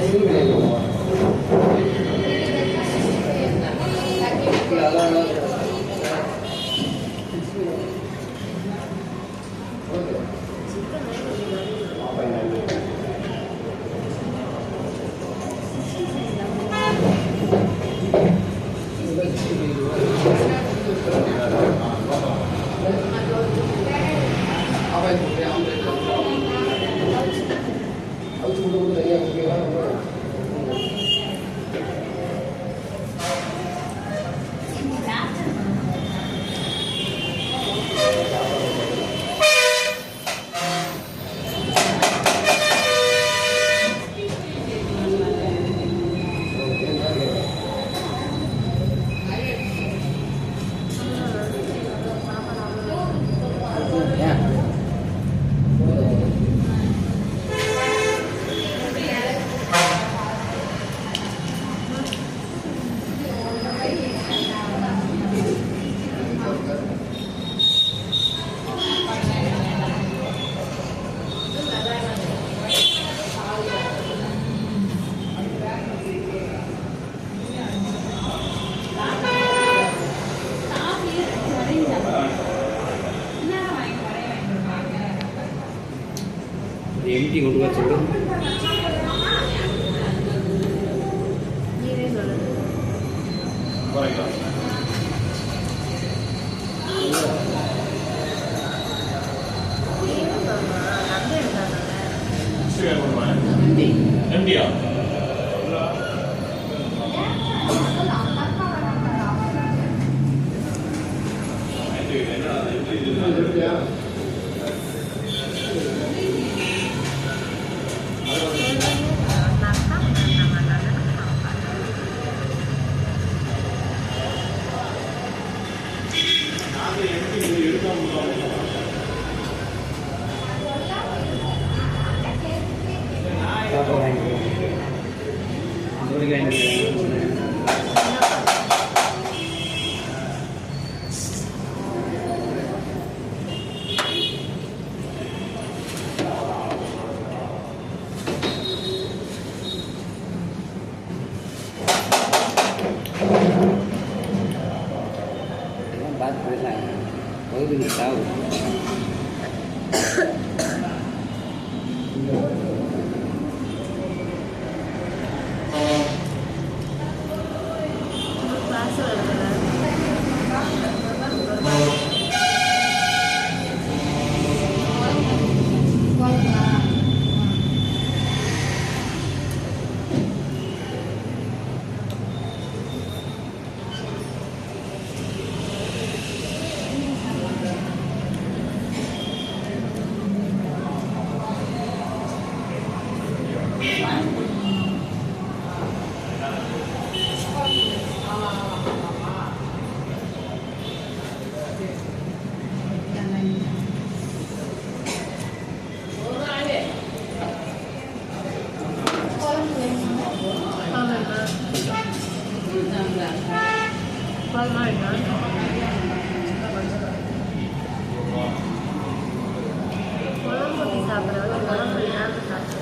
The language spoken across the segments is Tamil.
cái này எம்டி கொண்டு வர சொல்லு. எம்டியா bắt với lại với người sau குழம்பு சாப்பிட்றவங்க குழம்பு நேரம் சாப்பிட்றேன்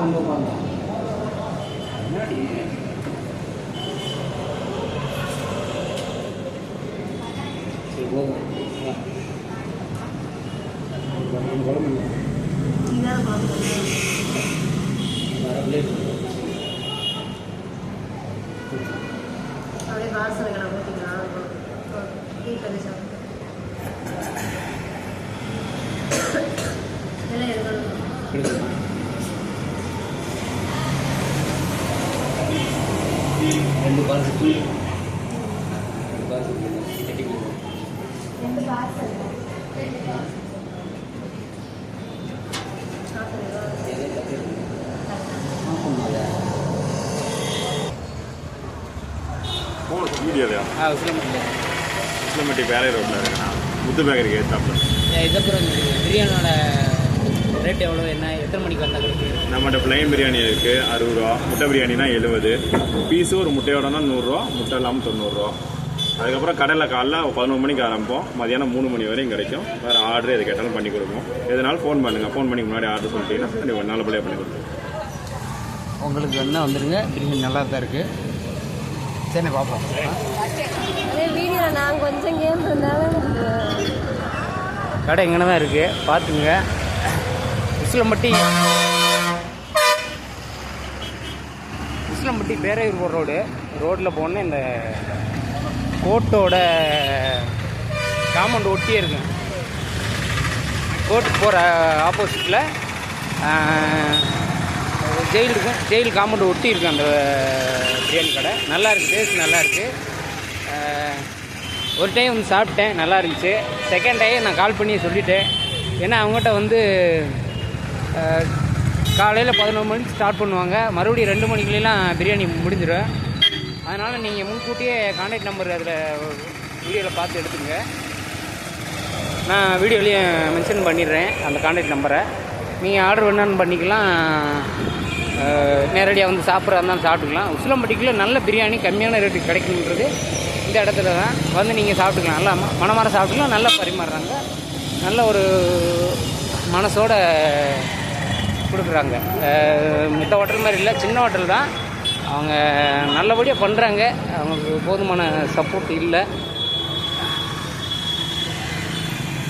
கொண்டு உட்காந்தோம் முன்னாடி சரி போதும் குழம்பு அப்படியே வாசனை கடை வீட்டில் சாப்பிட்டு ரெண்டு பார்சல் ரெண்டு பார்சல் ரெண்டு பார்சல் சாப்பிடுங்களா ஃபோன் வீடியோலையா ஆ உசிலம்பட்டியில் கிலோமீட்டர் வேலை ரோட்டில் இருக்குண்ணா முத்து பேக்கரிக்கு ஏற்றாப்புல இதுக்கப்புறம் பிரியாணியோட ரேட் எவ்வளோ என்ன எத்தனை மணிக்கு வந்தால் கிடைக்கும்? நம்மகிட்ட பிளைன் பிரியாணி இருக்குது அறுபது ரூபா. முட்டை பிரியாணினா எழுபது. பீஸு ஒரு முட்டையோடனா நூறுரூவா முட்டை இல்லாமல் தொண்ணூறுரூவா அதுக்கப்புறம் கடையில் காலைல பதினொரு மணிக்கு ஆரம்பிப்போம். மதியானம் மூணு மணி வரையும் கிடைக்கும். வேறு ஆர்டர் எது கேட்டாலும் பண்ணி கொடுப்போம். எதனாலும் ஃபோன் பண்ணுங்கள் ஃபோன் பண்ணி முன்னாடி ஆர்டர் சொல்லிட்டீங்கன்னா ஒரு நல்லபடியாக பண்ணி கொடுப்போம். உங்களுக்கு என்ன வந்துருங்க? பிரியாணி நல்லா தான் இருக்குது சரி பார்ப்போம். வீடியோவில் நான் கொஞ்சம் கேம் இருந்தாலும் கடை எங்கே தான் இருக்குது பார்த்துங்க உசிலம்பட்டி உசிலம்பட்டி பேரையூர் போகிற ரோடு. ரோட்டில் போனே இந்த கோட்டோட காம்பவுண்ட் ஒட்டியே இருக்குங்க கோர்ட்டுக்கு போகிற ஆப்போசிட்டில் ஜெயில் இருக்கும் ஜெயில் காம்பவுண்ட் ஒட்டி இருக்கு அந்த பிரியாணி கடை. நல்லா இருக்குது டேஸ்ட் நல்லா இருக்குது ஒரு டைம் வந்து சாப்பிட்டேன் நல்லா இருந்துச்சு. செகண்ட் டைம் நான் கால் பண்ணி சொல்லிட்டேன். ஏன்னா அவங்ககிட்ட வந்து காலையில் பதினொரு மணிக்கு ஸ்டார்ட் பண்ணுவாங்க. மறுபடியும் ரெண்டு மணிக்குலாம் பிரியாணி முடிஞ்சிடும் அதனால் நீங்கள் முன்கூட்டியே கான்டாக்ட் நம்பர் அதில் வீடியோவில் பார்த்து எடுத்துங்க நான் வீடியோலையும் மென்ஷன் பண்ணிடுறேன் அந்த கான்டாக்ட் நம்பரை நீங்கள் ஆர்டர் வேணும்னு பண்ணிக்கலாம். நேரடியாக வந்து சாப்பிட்றதா இருந்தாலும் சாப்பிட்டுக்கலாம். உசிலம்பட்டிக்குள்ள நல்ல பிரியாணி கம்மியான ரேட்டுக்கு கிடைக்குன்றது இந்த இடத்துல தான். வந்து நீங்கள் சாப்பிட்டுக்கலாம். நல்லா ம- மனமார சாப்பிட்டுக்கலாம். நல்லா பரிமாறுறாங்க. நல்ல ஒரு மனசோட கொடுக்குறாங்க. மற்ற மித்த ஹோட்டல் மாதிரி இல்லை சின்ன ஹோட்டல் தான். அவங்க நல்லபடியாக பண்ணுறாங்க அவங்களுக்கு போதுமான சப்போர்ட் இல்லை.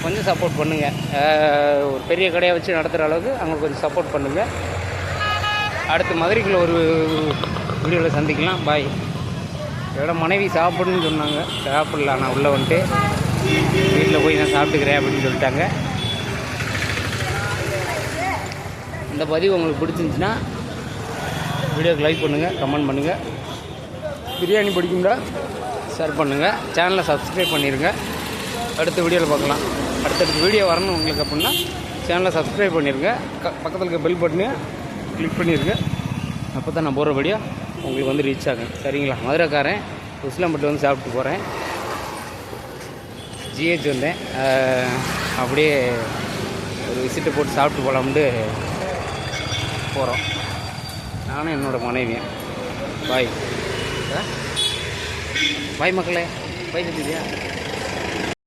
கொஞ்சம் சப்போர்ட் பண்ணுங்கள் ஒரு பெரிய கடையை வச்சு நடத்துகிற அளவுக்கு அவங்களுக்கு கொஞ்சம் சப்போர்ட் பண்ணுங்கள் அடுத்து மதுரைக்குள்ள ஒரு வீடியோவில் சந்திக்கலாம். பாய் இதோட மனைவி சாப்பிடுன்னு சொன்னாங்க. சாப்பிடலாம் நான் உள்ளே வந்துட்டு வீட்டில் போய் நான் சாப்பிட்டுக்கிறேன் அப்படின்னு சொல்லிட்டாங்க. இந்த பதிவு உங்களுக்கு பிடிச்சிருந்துச்சின்னா வீடியோக்கு லைக் பண்ணுங்கள் கமெண்ட் பண்ணுங்கள் பிரியாணி பிடிக்கும்டா ஷேர் பண்ணுங்கள் சேனலை சப்ஸ்கிரைப் பண்ணிடுங்க அடுத்த வீடியோவில் பார்க்கலாம். அடுத்தடுத்த வீடியோ வரணும் உங்களுக்கு அப்படின்னா சேனலை சப்ஸ்கிரைப் பண்ணிடுங்க க பக்கத்தில் இருக்க பெல் பட்டனு கிளிக் பண்ணிடுங்க அப்போ தான் நான் போகிற வீடியோ உங்களுக்கு வந்து ரீச் ஆகும். சரிங்களா? மதுரைக்காரன் உசிலம்பட்டு வந்து சாப்பிட்டு போகிறேன் ஜிஹெச் வந்தேன். அப்படியே ஒரு விசிட்டை போட்டு சாப்பிட்டு போகலாம்ட்டு போகிறோம் நானும் என்னோடய மனைவியும். பாய் பாய் மக்களே. பாய் சொல்லியா